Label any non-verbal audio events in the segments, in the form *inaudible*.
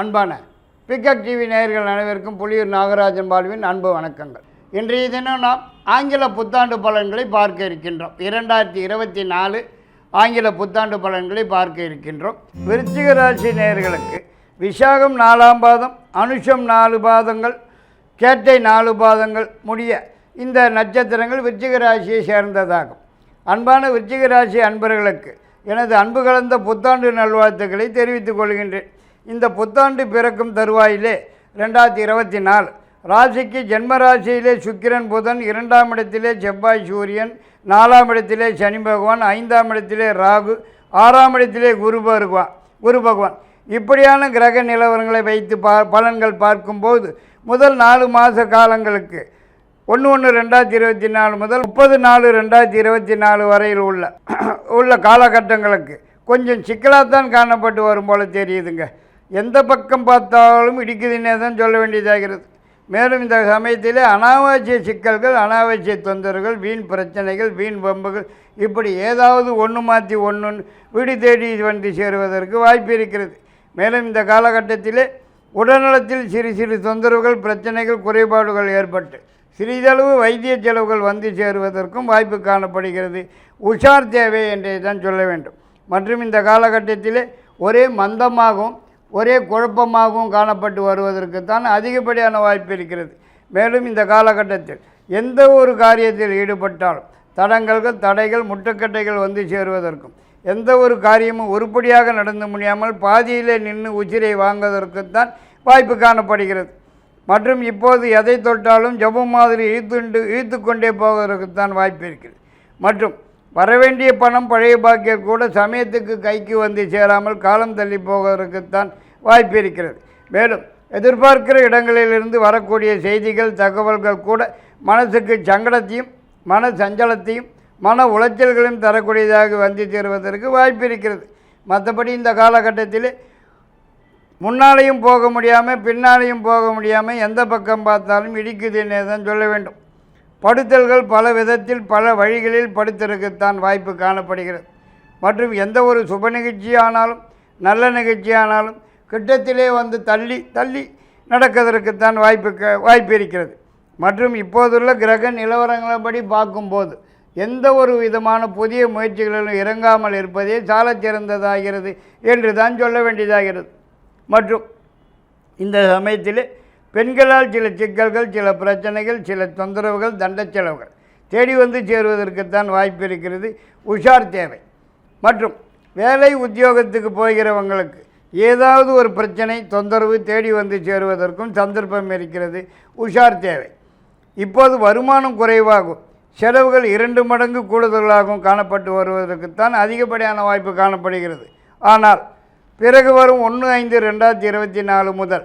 அன்பான pickup TV நேயர்கள் அனைவருக்கும் புலியூர் நாகராஜன் பாலுவின் அன்பு வணக்கங்கள். இன்றைய தினம் நாம் ஆங்கில புத்தாண்டு பலன்களை பார்க்க இருக்கின்றோம். இரண்டாயிரத்தி இருபத்தி நாலு ஆங்கில புத்தாண்டு பலன்களை பார்க்க இருக்கின்றோம். விருச்சிக ராசி நேயர்களுக்கு விசாகம் நாலாம் பாதம் அனுஷம் நாலு பாதங்கள் கேட்டை நாலு பாதங்கள் முடிய இந்த நட்சத்திரங்கள் விருச்சிக ராசியை சேர்ந்ததாகும். அன்பான விருச்சிக ராசி அன்பர்களுக்கு எனது அன்பு கலந்த புத்தாண்டு நல்வாழ்த்துக்களை தெரிவித்துக் கொள்கின்றேன். இந்த புத்தாண்டு பிறக்கும் தருவாயிலே ரெண்டாயிரத்தி இருபத்தி நாலு ராசிக்கு ஜென்ம ராசியிலே சுக்கிரன் புதன் இரண்டாம் இடத்திலே செவ்வாய் சூரியன் நாலாம் இடத்திலே சனி பகவான் ஐந்தாம் இடத்திலே ராகு ஆறாம் இடத்திலே குரு பகவான் குரு பகவான். இப்படியான கிரக நிலவரங்களை வைத்து பா பலன்கள் பார்க்கும்போது முதல் நாலு மாத காலங்களுக்கு ஒன்று ஒன்று ரெண்டாயிரத்தி இருபத்தி நாலு முதல் முப்பது நாலு ரெண்டாயிரத்தி இருபத்தி நாலு வரையில் உள்ள உள்ள காலகட்டங்களுக்கு கொஞ்சம் சிக்கலாகத்தான் காணப்பட்டு வரும் போல் தெரியுதுங்க. எந்த பக்கம் பார்த்தாலும் இடிக்குதுன்னே தான் சொல்ல வேண்டியதாகிறது மேலும் இந்த சமயத்தில் அனாவசிய சிக்கல்கள் அனாவசிய தொந்தரவுகள் வீண் பிரச்சனைகள் வீண் பம்புகள் இப்படி ஏதாவது ஒன்று மாற்றி ஒன்று வீடு தேடி வந்து சேருவதற்கு வாய்ப்பு இருக்கிறது. மேலும் இந்த காலகட்டத்தில் உடல்நலத்தில் சிறு சிறு தொந்தரவுகள் பிரச்சனைகள் குறைபாடுகள் ஏற்பட்டு சிறிதளவு வைத்திய செலவுகள் வந்து சேருவதற்கும் வாய்ப்பு காணப்படுகிறது. உஷார் தேவை என்றே தான் சொல்ல வேண்டும். மற்றும் இந்த காலகட்டத்தில் ஒரே மந்தமாகவும் ஒரே குழப்பமாகவும் காணப்பட்டு வருவதற்கு தான் அதிகப்படியான வாய்ப்பு இருக்கிறது. மேலும் இந்த காலகட்டத்தில் எந்த ஒரு காரியத்தில் ஈடுபட்டாலும் தடங்கல்கள் தடைகள் முட்டுக்கட்டைகள் வந்து சேருவதற்கும் எந்த ஒரு காரியமும் உருப்படியாக நடந்து முடியாமல் பாதியிலே நின்று உச்சிரை வாங்குவதற்குத்தான் வாய்ப்பு காணப்படுகிறது. மற்றும் இப்போது எதை தொட்டாலும் ஜபம் மாதிரி ஈத்துண்டு ஈர்த்து கொண்டே போவதற்குத்தான் வாய்ப்பு இருக்கிறது. மற்றும் வரவேண்டிய பணம் பழைய பாக்கியம் கூட சமயத்துக்கு கைக்கு வந்து சேராமல் காலம் தள்ளி போவதற்குத்தான் வாய்ப்பு இருக்கிறது. மேலும் எதிர்பார்க்கிற இடங்களிலிருந்து வரக்கூடிய செய்திகள் தகவல்கள் கூட மனசுக்கு சங்கடத்தையும் மன சஞ்சலத்தையும் மன உளைச்சல்களையும் தரக்கூடியதாக வந்து சேருவதற்கு வாய்ப்பு இருக்கிறது. மற்றபடி இந்த காலகட்டத்தில் முன்னாலேயும் போக முடியாமல் பின்னாலேயும் போக முடியாமல் எந்த பக்கம் பார்த்தாலும் இடிக்குதுன்னே தான் சொல்ல வேண்டும். படுத்தல்கள் பல விதத்தில் பல வழிகளில் படுத்தலுக்குத்தான் வாய்ப்பு காணப்படுகிறது. மற்றும் எந்த ஒரு சுப நிகழ்ச்சியானாலும் நல்ல நிகழ்ச்சியானாலும் கிட்டத்திலே வந்து தள்ளி தள்ளி நடக்கிறதுக்குத்தான் வாய்ப்பு க- வாய்ப்பு இருக்கிறது. மற்றும் இப்போதுள்ள கிரக நிலவரங்களபடி பார்க்கும்போது எந்த ஒரு விதமான புதிய முயற்சிகளிலும் இறங்காமல் இருப்பதே சாலச் சிறந்ததாகிறது என்று தான் சொல்ல வேண்டியதாகிறது. மற்றும் இந்த சமயத்தில் பெண்களால் சில சிக்கல்கள் சில பிரச்சனைகள் சில தொந்தரவுகள் தண்ட செலவுகள் தேடி வந்து சேருவதற்குத்தான் வாய்ப்பு இருக்கிறது. உஷார் தேவை. மற்றும் வேலை உத்தியோகத்துக்கு போகிறவங்களுக்கு ஏதாவது ஒரு பிரச்சனை தொந்தரவு தேடி வந்து சேருவதற்கும் சந்தர்ப்பம் இருக்கிறது. உஷார் தேவை. இப்போது வருமானம் குறைவாகும். செலவுகள் இரண்டு மடங்கு கூடுதலாகவும் காணப்பட்டு வருவதற்குத்தான் அதிகப்படியான வாய்ப்பு காணப்படுகிறது. ஆனால் பிறகு வரும் ஒன்று ஐந்து ரெண்டாயிரத்தி இருபத்தி நாலு முதல்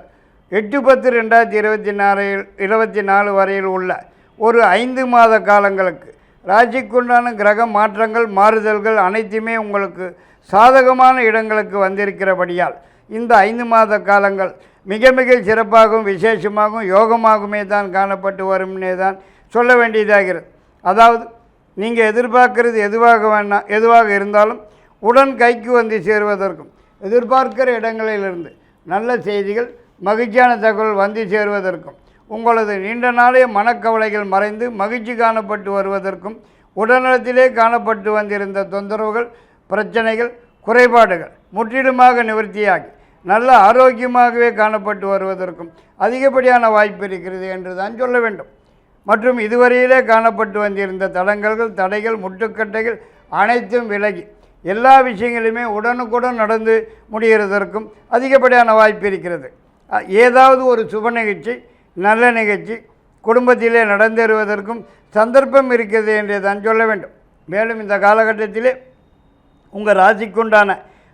எட்டு பத்து ரெண்டாயிரத்தி இருபத்தி நாலு இருபத்தி நாலு வரையில் உள்ள ஒரு ஐந்து மாத காலங்களுக்கு ராசிக்குண்டான கிரக மாற்றங்கள் மாறுதல்கள் அனைத்துமே உங்களுக்கு சாதகமான இடங்களுக்கு வந்திருக்கிறபடியால் இந்த ஐந்து மாத காலங்கள் மிக மிக சிறப்பாகவும் விசேஷமாகவும் யோகமாகவுமே தான் காணப்பட்டு வரும்னே தான் சொல்ல வேண்டியதாகிறது அதாவது நீங்கள் எதிர்பார்க்கறது எதுவாக வேணா எதுவாக இருந்தாலும் உடன் கைக்கு வந்து சேருவதற்கும் எதிர்பார்க்கிற இடங்களிலிருந்து நல்ல செய்திகள் மகிழ்ச்சியான தகவல் வந்து சேருவதற்கும் உங்களது நீண்ட நாளைய மனக்கவலைகள் மறைந்து மகிழ்ச்சி காணப்பட்டு வருவதற்கும் உடல்நலத்திலே காணப்பட்டு வந்திருந்த தொந்தரவுகள் பிரச்சனைகள் குறைபாடுகள் முற்றிலுமாக நிவர்த்தியாகி நல்ல ஆரோக்கியமாகவே காணப்பட்டு வருவதற்கும் அதிகப்படியான வாய்ப்பு இருக்கிறது என்று தான் சொல்ல வேண்டும். மற்றும் இதுவரையிலே காணப்பட்டு வந்திருந்த தடங்கல்கள் தடைகள் முட்டுக்கட்டைகள் அனைத்தும் விலகி எல்லா விஷயங்களுமே உடனுக்குடன் நடந்து முடிகிறதற்கும் அதிகப்படியான வாய்ப்பு இருக்கிறது. ஏதாவது ஒரு சுப நிகழ்ச்சி நல்ல நிகழ்ச்சி குடும்பத்திலே நடந்தேறுவதற்கும் சந்தர்ப்பம் இருக்கிறது என்றே தான் சொல்ல வேண்டும். மேலும் இந்த காலகட்டத்திலே உங்கள் ராசிக்குண்டான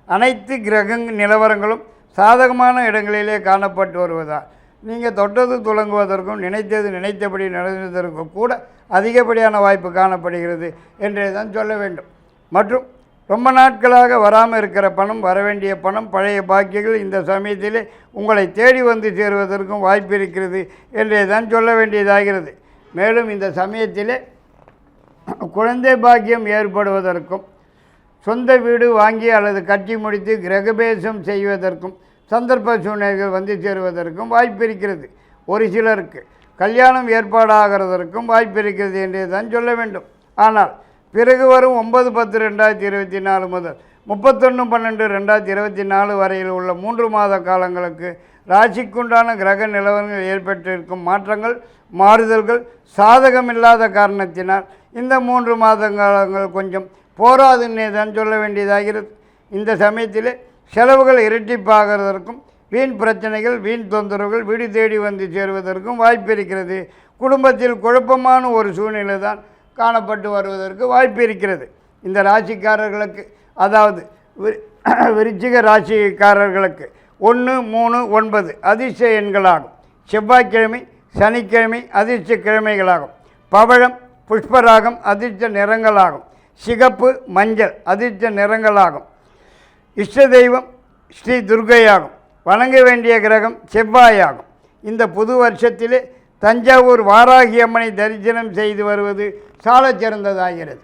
அனைத்து கிரக நிலவரங்களும் சாதகமான இடங்களிலே காணப்பட்டு வருவதால் நீங்கள் தொட்டது துளங்குவதற்கும் நினைத்தது நினைத்தபடி நடந்ததற்கும் கூட அதிகப்படியான வாய்ப்பு காணப்படுகிறது என்றே தான் சொல்ல வேண்டும். மற்றும் ரொம்ப நாட்களாக வராமல் இருக்கிற பணம் வர வேண்டிய பணம் பழைய பாக்கியங்கள் இந்த சமயத்திலே உங்களை தேடி வந்து சேருவதற்கும் வாய்ப்பு இருக்கிறது என்றே தான் சொல்ல வேண்டியதாகிறது. மேலும் இந்த சமயத்திலே குழந்தை பாக்கியம் ஏற்படுவதற்கும் சொந்த வீடு வாங்கி அல்லது கட்டி முடித்து கிரகபேசம் செய்வதற்கும் சந்தர்ப்ப சூழ்நிலைகள் வந்து சேருவதற்கும் வாய்ப்பு இருக்கிறது. ஒரு சிலருக்கு கல்யாணம் ஏற்பாடாகிறதற்கும் வாய்ப்பு இருக்கிறது என்றே தான் சொல்ல வேண்டும். ஆனால் பிறகு வரும் ஒன்பது பத்து ரெண்டாயிரத்தி இருபத்தி நாலு முதல் முப்பத்தொன்று பன்னெண்டு ரெண்டாயிரத்தி இருபத்தி நாலு வரையில் உள்ள மூன்று மாத காலங்களுக்கு ராசிக்குண்டான கிரக நிலவரங்கள் ஏற்பட்டிருக்கும் மாற்றங்கள் மாறுதல்கள் சாதகமில்லாத காரணத்தினால் இந்த மூன்று மாத காலங்கள் கொஞ்சம் போராதுன்னே தான் சொல்ல வேண்டியதாகிறது. இந்த சமயத்தில் செலவுகள் இரட்டிப்பாகிறதற்கும் வீண் பிரச்சனைகள் வீண் தொந்தரவுகள் வீடு தேடி வந்து சேருவதற்கும் வாய்ப்பு இருக்கிறது. குடும்பத்தில் குழப்பமான ஒரு சூழ்நிலை தான் காணப்பட்டு வருவதற்கு வாய்ப்பு இருக்கிறது. இந்த ராசிக்காரர்களுக்கு அதாவது *clears throat* விருச்சிக ராசிக்காரர்களுக்கு ஒன்று மூணு ஒன்பது அதிர்ஷ்ட எண்களாகும். செவ்வாய்க்கிழமை சனிக்கிழமை அதிர்ஷ்ட கிழமைகளாகும். பவழம் புஷ்பராகம் அதிர்ஷ்ட நிறங்களாகும். சிகப்பு மஞ்சள் அதிர்ஷ்ட நிறங்களாகும். இஷ்ட தெய்வம் ஸ்ரீ துர்க்கையாகும் வணங்க வேண்டிய கிரகம் செவ்வாயாகும். இந்த புது வருஷத்திலே தஞ்சாவூர் வாராகி அம்மனை தரிசனம் செய்து வருவது சாலச் சிறந்ததாகிறது